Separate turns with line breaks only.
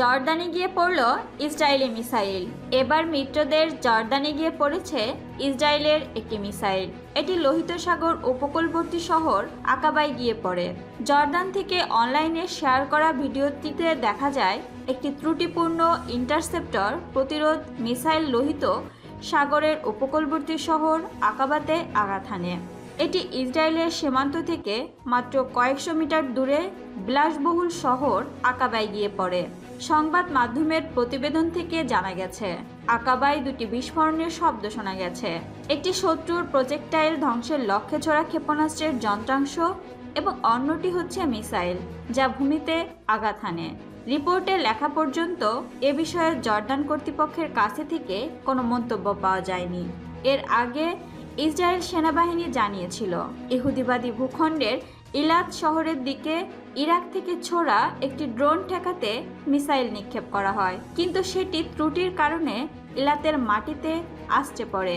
জর্দানে গিয়ে পড়ল Israeli missile. এবার মিত্রদের জর্দানে গিয়ে পড়েছে ইসরায়েলের একটি মিসাইল। এটি লোহিত সাগর উপকূলবর্তী শহর আকাবায় গিয়ে পড়ে। জর্দান থেকে অনলাইনে শেয়ার করা ভিডিওটিতে দেখা যায়, একটি ত্রুটিপূর্ণ ইন্টারসেপ্টর প্রতিরোধ মিসাইল লোহিত সাগরের উপকূলবর্তী শহর আকাবাতে আঘাত হানে। এটি ইসরায়েলের সীমান্ত থেকে মাত্র কয়েকশো মিটার দূরে বিলাসবহুল শহর আকাবায় গিয়ে পড়ে। সংবাদ মাধ্যমের প্রতিবেদন থেকে জানা গেছে, আকাবায় দুটি বিস্ফোরণের শব্দ শোনা গেছে। একটি শত্রুর প্রজেক্টাইল ধ্বংসের লক্ষ্যে ছোড়া ক্ষেপণাস্ত্রের যন্ত্রাংশ এবং অন্যটি হচ্ছে মিসাইল, যা ভূমিতে আঘাত হানে। রিপোর্টে লেখা পর্যন্ত, এ বিষয়ে জর্দান কর্তৃপক্ষের কাছে থেকে কোনো মন্তব্য পাওয়া যায়নি। এর আগে ইসরায়েল সেনাবাহিনী জানিয়েছিল, ইহুদিবাদী ভূখণ্ডের ইলাত শহরের দিকে ইরাক থেকে ছোড়া একটি ড্রোন ঠেকাতে মিসাইল নিক্ষেপ করা হয়, কিন্তু সেটি ত্রুটির কারণে ইলাতের মাটিতে আসতে পড়ে